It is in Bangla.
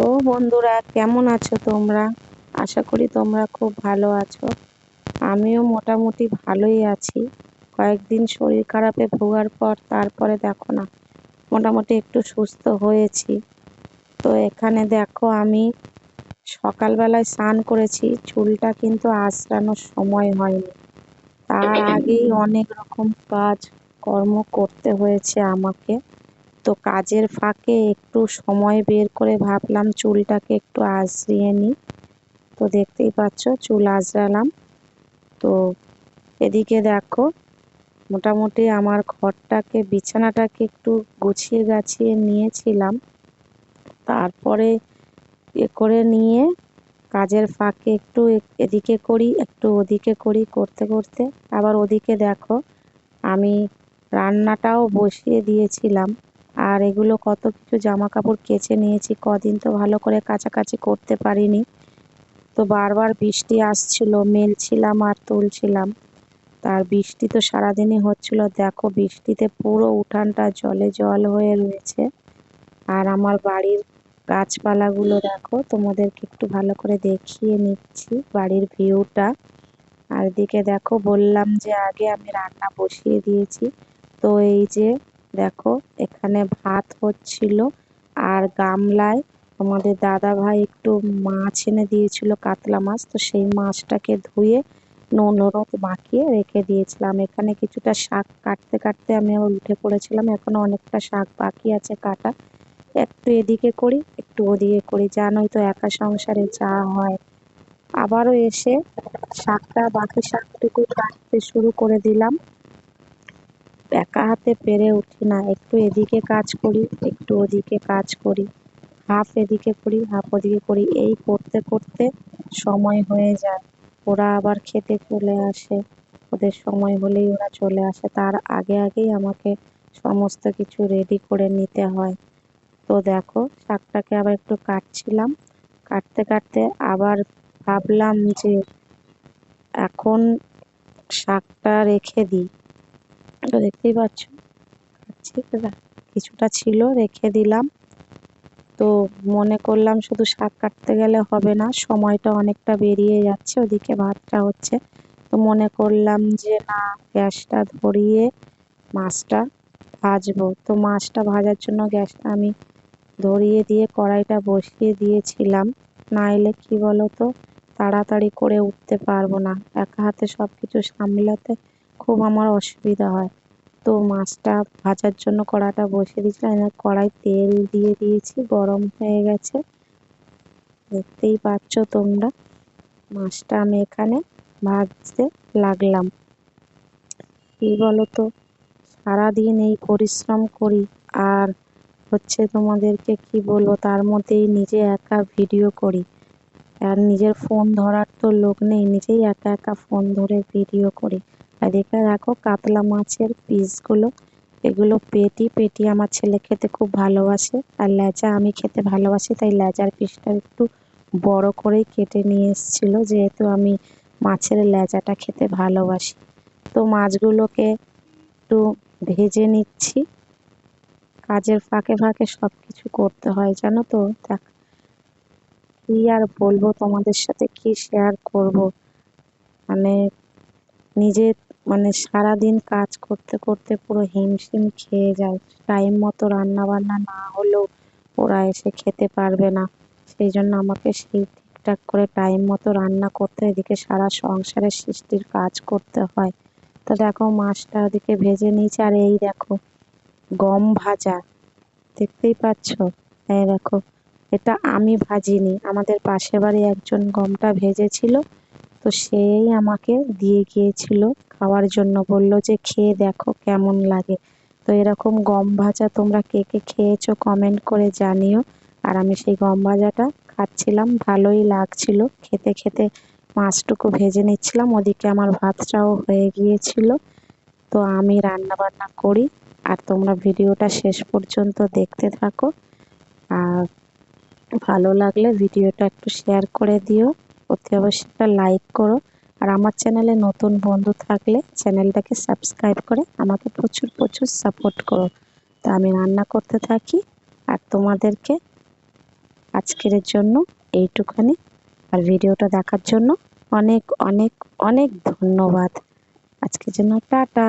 হ্যালো বন্ধুরা, কেমন আছো তোমরা? আশা করি তোমরা খুব ভালো আছো। আমিও মোটামুটি ভালোই আছি। কয়েকদিন শরীর খারাপে ভোগার পর তারপরে দেখো না, মোটামুটি একটু সুস্থ হয়েছি। তো এখানে দেখো আমি সকালবেলায় স্নান করেছি, চুলটা কিন্তু আঁচড়ানোর সময় হয়নি। তার আগেই অনেক রকম কাজ কর্ম করতে হয়েছে আমাকে। তো কাজের ফাঁকে একটু সময় বের করে ভাবলাম চুলটাকে একটু আঁচড়িয়ে নিই। তো দেখতেই পাচ্ছ চুল আঁচড়ালাম। তো এদিকে দেখো, মোটামুটি আমার ঘরটাকে, বিছানাটাকে একটু গুছিয়ে গাছিয়ে নিয়েছিলাম। তারপরে এ করে নিয়ে কাজের ফাঁকে একটু এদিকে করি, একটু ওদিকে করি করতে করতে। আবার ওদিকে দেখো, আমি রান্নাটাও বসিয়ে দিয়েছিলাম। আর এগুলো কত কিছু জামা কাপড় কেচে নিয়েছি, কদিন তো ভালো করে কাছাকাছি করতে পারিনি। তো বারবার বৃষ্টি আসছিল, মেলছিলাম আর তুলছিলাম। তার বৃষ্টি তো সারাদিনই হচ্ছিল, দেখো বৃষ্টিতে পুরো উঠানটা জলে জল হয়ে রয়েছে। আর আমার বাড়ির গাছপালাগুলো দেখো, তোমাদেরকে একটু ভালো করে দেখিয়ে নিচ্ছি বাড়ির ভিউটা। আর দিকে দেখো, বললাম যে আগে আমি রান্না বসিয়ে দিয়েছি। তো এই যে দেখো, এখানে ভাত হচ্ছিল আর গামলায় আমাদের দাদা ভাই একটু মাছ এনে দিয়েছিল, কাতলা মাছ। তো সেই মাছটাকে ধুয়ে নুন, হলুদ মাখিয়ে রেখে দিয়েছিলাম। এখানে কিছুটা শাক কাটতে কাটতে আমি আবার উঠে পড়েছিলাম। এখনও অনেকটা শাক বাকি আছে কাটা। একটু এদিকে করি, একটু ওদিকে করি। জানোই তো একা সংসারে যা হয়। আবারও এসে শাকটা, বাকি শাকটুকু কাটতে শুরু করে দিলাম। একা হাতে পেরে উঠি না, একটু এদিকে কাজ করি, একটু ওদিকে কাজ করি, হাফ এদিকে করি, হাফ ওদিকে করি, এই করতে করতে সময় হয়ে যায়। ওরা আবার খেতে চলে আসে, ওদের সময় হলেই ওরা চলে আসে। তার আগে আগেই আমাকে সমস্ত কিছু রেডি করে নিতে হয়। তো দেখো, শাকটাকে আবার একটু কাটছিলাম। কাটতে কাটতে আবার ভাবলাম যে এখন শাকটা রেখে দিই। তো দেখতেই পাচ্ছ। কিছুটা ছিল, রেখে দিলাম। তো মনে করলাম শুধু শাক কাটতে গেলে হবে না, সময়টা অনেকটা বেরিয়ে যাচ্ছে, ওদিকে ভাতটা হচ্ছে। তো মনে করলাম যে, না, গ্যাসটা ধরিয়ে মাছটা ভাজবো। তো মাছটা ভাজার জন্য গ্যাসটা আমি ধরিয়ে দিয়ে কড়াইটা বসিয়ে দিয়েছিলাম। না এলে কী বলো তো, তাড়াতাড়ি করে উঠতে পারব না। একা হাতে সব কিছু সামলাতে খুব আমার অসুবিধা হয়। তো মাছটা ভাজার জন্য কড়াটা বসিয়ে দিয়েছিলাম কড়াই তেল দিয়ে দিয়েছি, গরম হয়ে গেছে। দেখতেই পাচ্ছ তোমরা, মাছটা আমি এখানে ভাজতে লাগলাম। কি বলতো, সারাদিন এই পরিশ্রম করি, আর হচ্ছে তোমাদেরকে কি বলব, তার মধ্যেই নিজে একা ভিডিও করি। আর নিজের ফোন ধরার তো লোক নেই, নিজেই একা একা ফোন ধরে ভিডিও করি। আর এখানে দেখো কাতলা মাছের পিসগুলো। এগুলো পেটি পেটি আমার ছেলে খেতে খুব ভালোবাসে। আর লেজা আমি খেতে ভালোবাসি, তাই লেজার পিসটা একটু বড় করেই কেটে নিয়ে এসেছিল। যেহেতু আমি মাছের লেজাটা খেতে ভালোবাসি। তো মাছগুলোকে একটু ভেজে নিচ্ছি। কাজের ফাঁকে ফাঁকে সব কিছু করতে হয়, জানো তো? দেখ, কি আর বলব তোমাদের সাথে, কি শেয়ার করব? মানে নিজের মানে সারাদিন কাজ করতে করতে পুরো হিমশিম খেয়ে যায়। টাইম মতো রান্না বান্না না হলেও ওরা এসে খেতে পারবে না। সেই জন্য আমাকে সেই ঠিকঠাক করে টাইম মতো রান্না করতে, এদিকে সারা সংসারের সৃষ্টির কাজ করতে হয়। তো দেখো মাছটা ওদিকে ভেজে নিয়েছে, আর এই দেখো গম ভাজা। দেখতেই পাচ্ছ? এই দেখো, এটা আমি ভাজিনি। আমাদের পাশে বাড়ি একজন গমটা ভেজেছিল, তো সেই আমাকে দিয়ে গিয়েছিল। খাওয়ার জন্য বলল যে, খেয়ে দেখো কেমন লাগে। তো এরকম গম ভাজা তোমরা কে কে খেয়েছো কমেন্ট করে জানিও। আর আমি সেই গম ভাজাটা খাচ্ছিলাম, ভালোই লাগছিল। খেতে খেতে মাছটুকু ভেজে নিচ্ছিলাম, ওদিকে আমার ভাতটাও হয়ে গিয়েছিল। তো আমি রান্না বান্না করি, আর তোমরা ভিডিওটা শেষ পর্যন্ত দেখতে থাকো। আর ভালো লাগলে ভিডিওটা একটু শেয়ার করে দিও। অতি অবশ্যই একটা লাইক করো। আর আমার চ্যানেলে নতুন বন্ধু থাকলে চ্যানেলটাকে সাবস্ক্রাইব করে আমাকে প্রচুর প্রচুর সাপোর্ট করো। তা আমি রান্না করতে থাকি আর তোমাদেরকে আজকের জন্য এইটুখানি। আর ভিডিওটা দেখার জন্য অনেক অনেক অনেক ধন্যবাদ। আজকের জন্য টাটা।